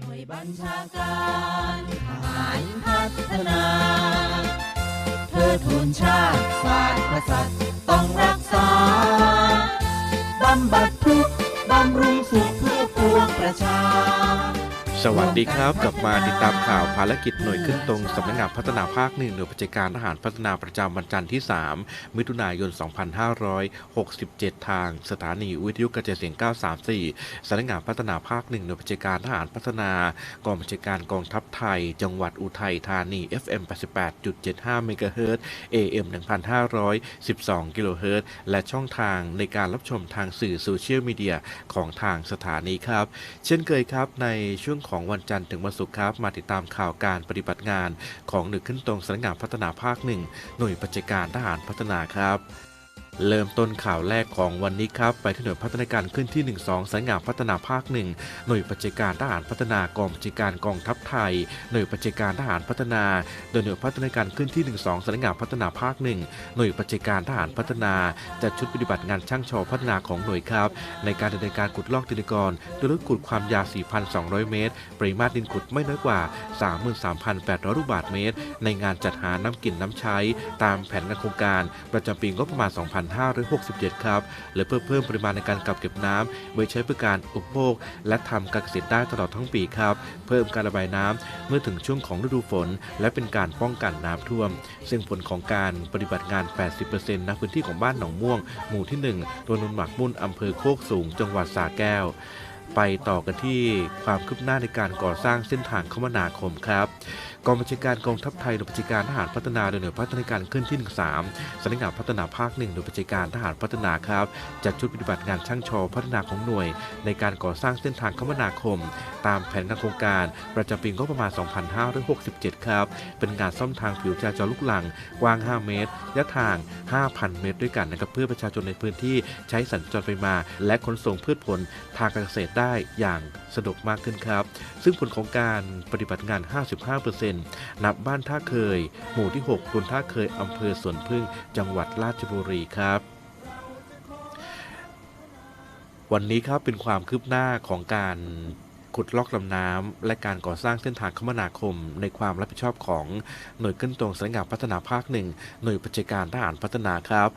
หน่วยบัญชาการทหารพัฒนาเธอทูนชาติศาสตร์กษัตริย์ต้องรักษา บำบัดทุกบำรุงสุขเพื่อปวงประชา สวัสดีครับ กลับมาติดตามข่าวภารกิจหน่วยขึ้นตรงสำนักงานพัฒนาภาคหนึ่งหน่วยปฏิการทหารพัฒนาประจำวันจันทร์ที่ 3 มิถุนายน 2567 ทางสถานีวิทยุกระจายเสียง 934สำนักงานพัฒนาภาคหนึ่งหน่วยปฏิการทหารพัฒนากองบัญชาการกองทัพไทย จังหวัดอุทัยธานี FM 88.75เมกะเฮิรตซ์ AM 1512 กิโลเฮิรตซ์และช่องทางในการรับชมทางสื่อโซเชียลมีเดียของทางสถานีครับ เช่นเคยครับในช่วงของของวันจันทร์ถึงวันศุกร์ครับ มาติดตามข่าวการปฏิบัติงานของหน่วยขึ้นตรงสำนักงานพัฒนาภาคหนึ่งหน่วยปัจจัยการทหารพัฒนาครับ เริ่มต้นข่าวแรกของวันนี้ครับ ไปที่หน่วยพัฒนาการขึ้นที่ 12สำนักงานพัฒนาภาคหนึ่งหน่วยปัจจการทหารพัฒนากองบัญชาการกองทัพไทย หน่วยปัจจการทหารพัฒนา โดยหน่วยพัฒนาการขึ้นที่ 12สำนักงานพัฒนาภาคหนึ่งหน่วยปัจจการทหารพัฒนาจัดชุดปฏิบัติงานช่างชอพัฒนาของหน่วยครับ ในการดำเนินการขุดลอกดินกรโดยลึกขุดความยาว 4,200 เมตร ปริมาตรดินขุดไม่น้อยกว่า 33,800 ลูกบาศก์เมตร ในงานจัดหาน้ำกินน้ำใช้ ตามแผนงานโครงการประจำปีงบประมาณ2567 ครับ และเพื่อเพิ่มปริมาณในการกักเก็บน้ำไว้ใช้เพื่อการอุปโภค และทำการเกษตรได้ตลอดทั้งปีครับ เพิ่มการระบายน้ำเมื่อถึงช่วงของฤดูฝน และเป็นการป้องกันน้ำท่วม ซึ่งผลของการปฏิบัติงาน 80%ณพื้นที่ของบ้านหนองม่วง หมู่ที่ 1ตัวนุนหมักมุ่นอำเภอโคกสูง จังหวัดสระแก้วไปต่อกันที่ความคืบหน้าในการก่อสร้างเส้นทางคมนาคมครับ กองบัญชาการกองทัพไทยหน่วยบัญชาการทหารพัฒนาโดยหน่วยพัฒนาการขึ้นที่13สำนักงานพัฒนาภาคหนึ่งหน่วยบัญชาการทหารพัฒนาครับ จัดชุดปฏิบัติงานช่างชอพัฒนาของหน่วย ในการก่อสร้างเส้นทางคมนาคม ตามแผนงานโครงการ ประจำปีงบประมาณ 2567 ครับ เป็นงานซ่อมทางผิวจราจรลูกหลังกว้าง 5 เมตรระยะทาง 5,000 เมตรด้วยกันนะครับเพื่อประชาชนในพื้นที่ใช้สัญจรไปมา และขนส่งพืชผลทางการเกษตรได้อย่างสะดวกมากขึ้นครับ ซึ่งผลของการปฏิบัติงาน 55%นับบ้านท่าเคย หมู่ที่ 6ตำบลท่าเคยอำเภอสวนพึ่ง จังหวัดราชบุรีครับวันนี้ครับเป็นความคืบหน้าของการ ขุดลอกลำน้ำและการก่อสร้างเส้นทางคมนาคม ในความรับผิดชอบของหน่วยขึ้นตรงสำนักงานพัฒนาภาคหนึ่งหน่วยปัจจัการทหารพัฒนาครับ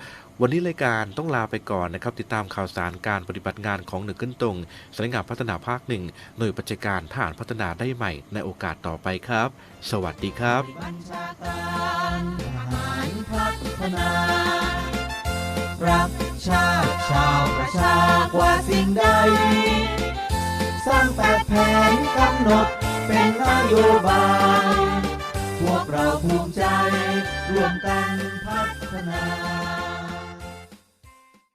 วันนี้รายการต้องลาไปก่อนนะครับ ติดตามข่าวสารการปฏิบัติงานของหน่วยขึ้นตรงสำนักงานพัฒนาภาคหนึ่งหน่วยปัจจัการทหารพัฒนาได้ใหม่ ในโอกาสต่อไปครับ สวัสดีครับบัญชาการทหารพัฒนารักชาติชาวประชากว่าสิ่งใด ดเป็นนโยบาย พวกเราภูมิใจร่วมกันพัฒนา